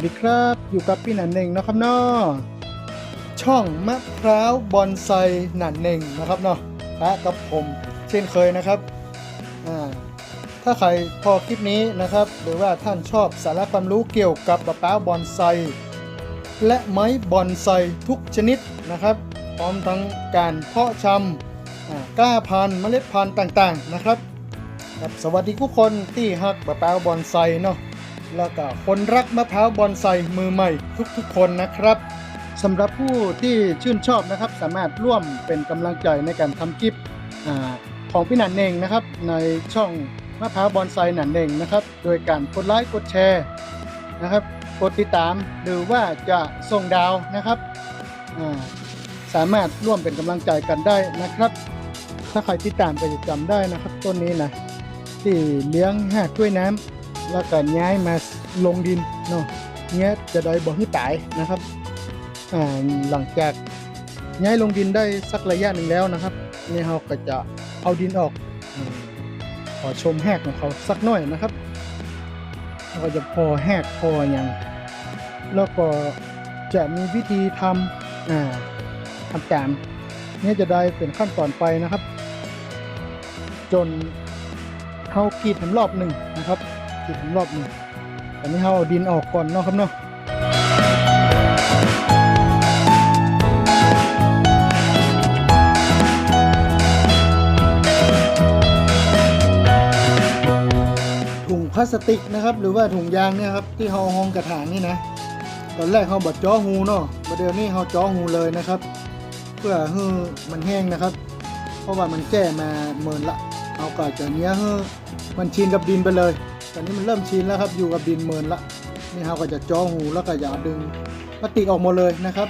ัสดีครับ อยู่กับพี่หนันเน่งนะครับเนาะช่องมะพร้าวบอนไซหนันเน่งนะครับเนาะพระกับผมเช่นเคยนะครับอ่าถ้าใครพอคลิปนี้นะครับ หรือว่าท่านชอบสาระความรู้เกี่ยวกับมะพร้าวบอนไซและไม้บอนไซทุกชนิดนะครับ พร้อมทั้งการเพาะชำกล้าพันธุ์เมล็ดพันธุ์ต่างๆนะครับครับสวัสดีทุกคนที่ฮักมะพร้าวบอนไซเนาะ แล้วก็คนรักมะพร้าวบอนไซมือใหม่ทุกๆ คนนะครับสำหรับผู้ที่ชื่นชอบนะครับ สามารถร่วมเป็นกำลังใจในการทำคลิปอาของพี่หนันเองนะครับ ในช่องมะพร้าวบอนไซหนันเองนะครับ โดยการกดไลค์กดแชร์นะครับกดติดตามหรือว่าจะส่งดาวนะครับสามารถร่วมเป็นกำลังใจกันได้นะครับ ถ้าใครติดตามก็จะจำได้นะครับต้นนี้นะที่เลี้ยงหากด้วยน้ำ แล้วก็ย้ายมาลงดินเนาะเงี้ยจะได้บ่ให้ตายนะครับอ่าหลังจากย้ายลงดินได้สักระยะหนึ่งแล้วนะครับนี่เราก็จะเอาดินออกขอชมแหกของเขาสักหน่อยนะครับเราก็จะพอแหกพออย่างแล้วก็จะมีวิธีทำอ่าทำตามเนี่ยจะได้เป็นขั้นตอนไปนะครับ จนเขากรีดทำรอบหนึ่งนะครับ กรีดรอบนึงตอนนี้เขาเอาดินออกก่อนเนาะครับเนาะถุงพลาสติกนะครับ หรือว่าถุงยางเนี่ยครับที่เขาห้องกระถางนี่นะ ตอนแรกเขาบดจ้อหูเนาะประเดี๋ยวนี้เขาจ้อหูเลยนะครับ เพื่อให้มันแห้งนะครับ เพราะว่ามันแก้มาเมินละ เอาก็จะเนี้ยให้มันชินกับดินไปเลย ตอนนี้มันเริ่มชินแล้วครับอยู่กับดินเมินละนี่เราก็จะจ้อหูแล้วก็อย่าดึงพลาสติกออกหมดเลยนะครับ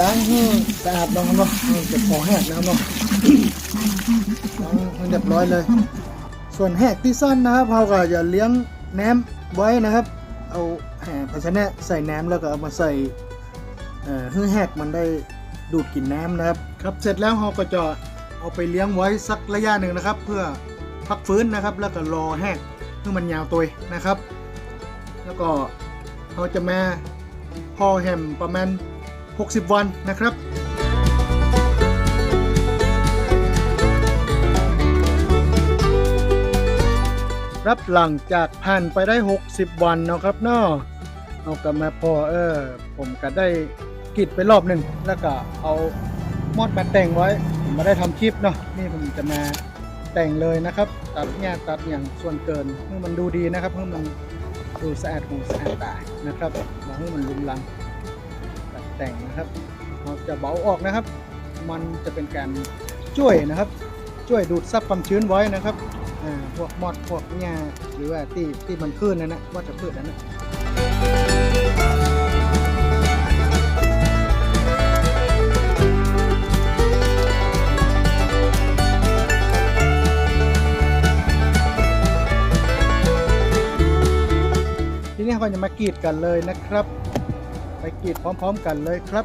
ล้างให้สะอาดลงครับเนาะเอาเก็บของแหกนะครับเนาะล้างให้เรียบร้อยเลย ส่วนแหกที่สั้นนะครับเราก็อย่าเลี้ยงแหนมไว้นะครับ เอาแหกภาชนะใส่แหนมแล้วก็เอามาใส่เอ่อให้แหกมันได้ดูดกลิ่นน้ำนะครับ ครับเสร็จแล้วเราก็จะเอาไปเลี้ยงไว้สักระยะหนึ่งนะครับ เพื่อพักฟื้นนะครับ แล้วก็รอแหกให้มันยาวตัวนะครับ แล้วก็เราจะมาพอแฮมประมาณ 60 วันนะครับรับหลังจากผ่านไปได้ 60 วันเนาะครับเนาะเอากลับมาพอเออ ผมก็ได้กรีดไปรอบหนึ่งแล้วก็เอามอดมาแต่งไว้ผมไมาได้ทำคลิปเนาะนี่ผมจะมาแต่งเลยนะครับ ตัดหญ้าตัดอย่างส่วนเกินให้มันดูดีนะครับให้มันดูสะอาดหูสะอาดตานะครับมาให้มันลุงลัง แต่งนะครับเราจะเบาออกนะครับ มันจะเป็นการช่วยนะครับ ช่วยดูดซับความชื้นไว้นะครับพวกมอดพวกหญ้าหรือว่าที่ที่มันขึ้นนั่นนะว่าจะพืชนั่นนะทีนี้เราจะมากรีดกันเลยนะครับ ไปกรีดพร้อม ๆ กันเลยครับ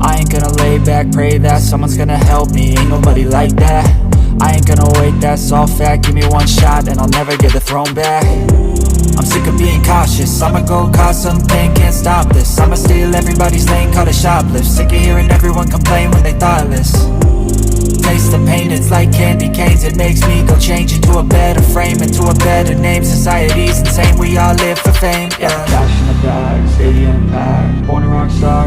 I ain't gonna lay back, pray that Someone's gonna help me, ain't nobody like that. I ain't gonna wait, that's all fact. Give me one shot and I'll never get the throne back. I'm sick of being cautious. I'ma go cause some pain, can't stop this. I'ma steal everybody's lane, call it shoplift. Sick of hearing everyone complain when they thoughtless. Taste the pain, it's like candy canes. It makes me go change into a better frame Into a better name, society's insane We all live for fame, yeah. Cash in the bag, stadium packed. Born a rock star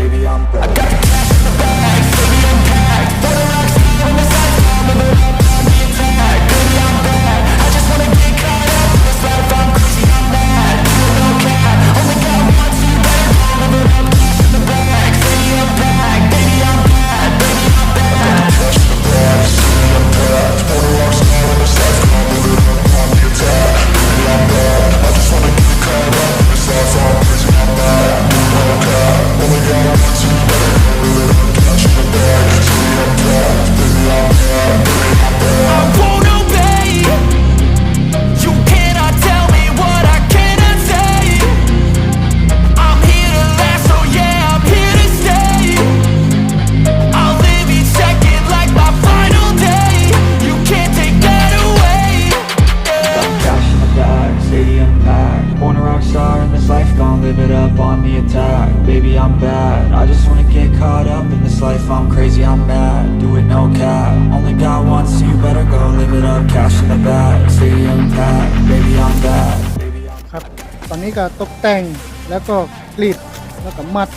นี้ก็ตกแต่งแล้วก็กรีดแล้วก็มัด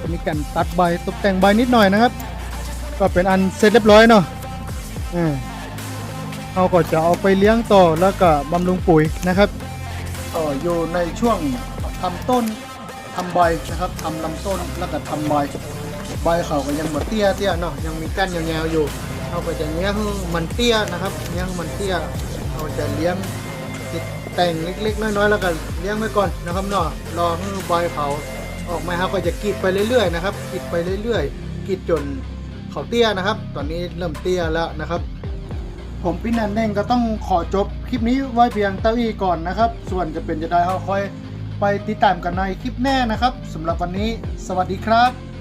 จะมีการตัดใบตกแต่งใบนิดหน่อยนะครับ ก็เป็นอันเสร็จเรียบร้อยเนาะอ่าเราก็จะเอาไปเลี้ยงต่อแล้วก็บำรุงปุ๋ยนะครับก็อยู่ในช่วงทำต้นทำใบนะครับทำลำต้นแล้วก็ทำใบใบเขาก็ยังหมดเตี้ยเตี้ยเนาะยังมีก้านยาวๆอยู่เราก็จะเลี้ยงให้มันเตี้ยนะครับเลี้ยงมันเตี้ยเราจะเลี้ยง แต่งเล็กๆ น้อยๆ แล้วก็เลี้ยงไว้ก่อนนะครับเนาะรอให้ใบเขาออกมาครับก็จะกรีดไปเรื่อยๆนะครับกรีดไปเรื่อยๆกรีดจนเขาเตี้ยนะครับ ตอนนี้เริ่มเตี้ยแล้วนะครับ ผมพี่นันเน่งก็ต้องขอจบคลิปนี้ไว้เพียงเต้าอี้ก่อนนะครับ ส่วนจะเป็นจะได้เขาค่อยไปติดตามกันในคลิปแน่นะครับสำหรับวันนี้ สวัสดีครับ